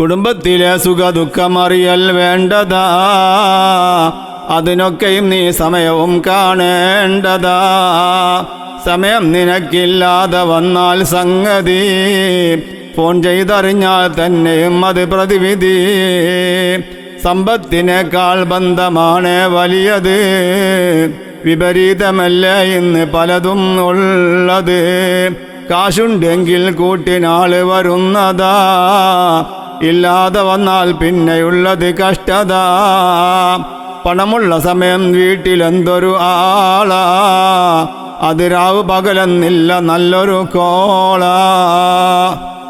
കുടുംബത്തിലെ സുഖ ദുഃഖമറിയൽ വേണ്ടതാ. അതിനൊക്കെയും നീ സമയവും കാണേണ്ടതാ. സമയം നിനക്കില്ലാതെ വന്നാൽ സംഗതി. ഫോൺ ചെയ്തറിഞ്ഞാൽ തന്നെയും അത് പ്രതിവിധി. സമ്പത്തിനേക്കാൾ ബന്ധമാണ് വലിയത്. വിപരീതമല്ല ഇന്ന് പലതും ഉള്ളത്. കാശുണ്ടെങ്കിൽ കൂട്ടിനാൾ വരുന്നതാ. ഇല്ലാതെ വന്നാൽ പിന്നെയുള്ളത് കഷ്ടത. പണമുള്ള സമയം വീട്ടിലെന്തൊരു ആളാ. അത് രാവ് പകലെന്നില്ല നല്ലൊരു കോള.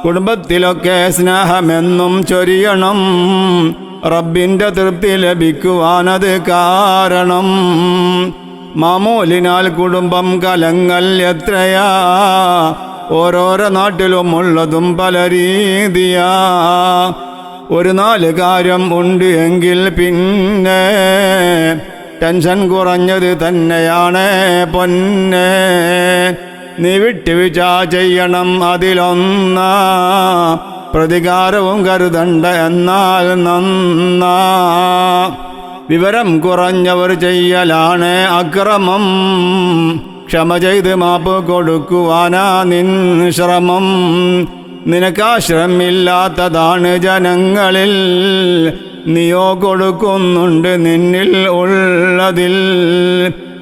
കുടുംബത്തിലൊക്കെ സ്നേഹമെന്നും ചൊരിയണം. റബ്ബിന്റെ തൃപ്തി ലഭിക്കുവാനത് കാരണം. മാമൂലിനാൽ കുടുംബം കലങ്ങൾ എത്രയാ. ഓരോരോ നാട്ടിലും ഉള്ളതും പല രീതിയാ. ഒരു നാല് കാര്യം ഉണ്ട് എങ്കിൽ പിന്നെ ടെൻഷൻ കുറഞ്ഞത് തന്നെയാണ് പൊന്നെ. നീ വിട്ടുവീഴ്ച ചെയ്യണം അതിലൊന്നാ. പ്രതികാരവും കരുതണ്ട എന്നാൽ നന്ന. വിവരം കുറഞ്ഞവർ ചെയ്യലാണ് അക്രമം. ക്ഷമ ചെയ്ത് മാപ്പ് കൊടുക്കുവാനാ നിൻ ശ്രമം. നിനക്കാശ്രമില്ലാത്തതാണ് ജനങ്ങളിൽ. നീയോ കൊടുക്കുന്നുണ്ട് നിന്നിൽ ഉള്ളതിൽ.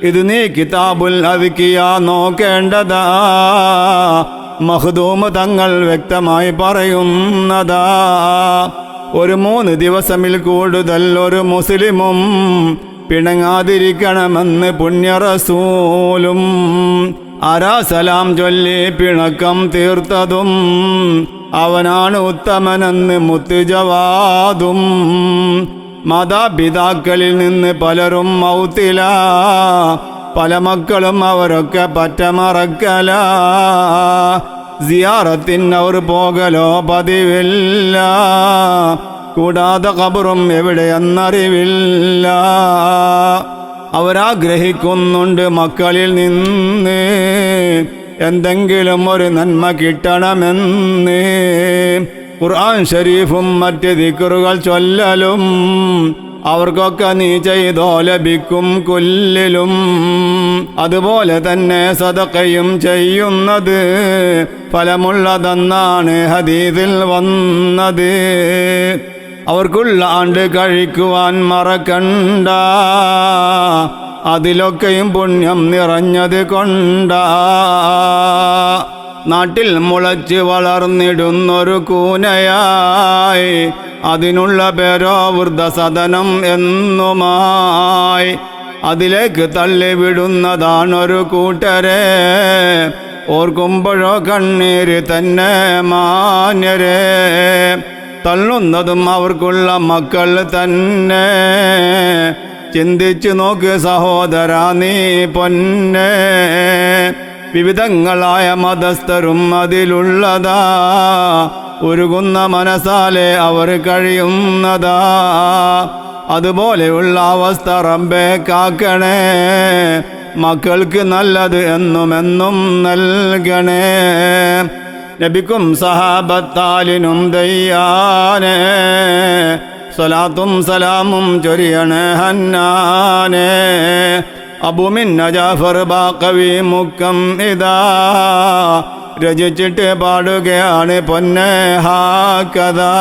ഇത് നീ കിതാബുൽ അവിക്കിയ നോക്കേണ്ടതാ. മഹദൂമ് തങ്ങൾ വ്യക്തമായി പറയുന്നതാ. ഒരു മൂന്ന് ദിവസമിൽ കൂടുതൽ ഒരു മുസ്ലിമും പിണങ്ങാതിരിക്കണമെന്ന് പുണ്യറസൂലും. അരാസലാം ചൊല്ലി പിണക്കം തീർത്തതും. അവനാണ് ഉത്തമനെന്ന് മുത്തുജവാദും മാതാപിതാക്കളിൽ നിന്ന് പലരും മൗത്തില. പല മക്കളും അവരൊക്കെ പറ്റമറക്കല. സിയാറത്തിന് അവർ പോകലോ പതിവില്ല. കൂടാതെ കബറും എവിടെയെന്നറിവില്ല അവരാഗ്രഹിക്കുന്നുണ്ട് മക്കളിൽ നിന്ന് എന്തെങ്കിലും ഒരു നന്മ കിട്ടണമെന്ന്. ഖുർആൻ ഷരീഫും മറ്റ് ദിക്കറുകൾ ചൊല്ലലും അവർക്കൊക്കെ നീ ചെയ്തോ ലഭിക്കും കൊല്ലിലും. അതുപോലെ തന്നെ സതക്കയും ചെയ്യുന്നത് ഫലമുള്ളതെന്നാണ് ഹദീദിൽ വന്നത്. അവർക്കുള്ള ആണ്ട് കഴിക്കുവാൻ മറക്കണ്ട. അതിലൊക്കെയും പുണ്യം നിറഞ്ഞത് കൊണ്ട. നാട്ടിൽ മുളച്ച് വളർന്നിടുന്നൊരു കൂനയായി. അതിനുള്ള പേരോ വൃദ്ധസദനം എന്നുമായി. അതിലേക്ക് തള്ളിവിടുന്നതാണൊരു കൂട്ടരെ. ഓർക്കുമ്പോഴോ കണ്ണീര് തന്നെ മാന്യരെ. തള്ളുന്നതും അവർക്കുള്ള മക്കൾ തന്നെ. ചിന്തിച്ചു നോക്ക് സഹോദര നീ പൊന്നെ. വിവിധങ്ങളായ മതസ്ഥരും അതിലുള്ളതാ. ഉരുകുന്ന മനസ്സാലെ അവർ കഴിയുന്നതാ. അതുപോലെയുള്ള അവസ്ഥ റബ്ബെ കാക്കണേ. മക്കൾക്ക് നല്ലത് എന്നുമെന്നും എന്നും നൽകണേ. നബിക്കും സഹാബത്താലിനും ദയ്യാനേ. സ്വലാത്തും സലാമും ചൊരിയണേ ഹന്നാനേ. അബുമിൻ ജാഫർ ബാക്കവി മുക്കം ഇതാ. രചിച്ചിട്ട് പാടുകയാണ് പൊന്നെ ഹാ കഥാ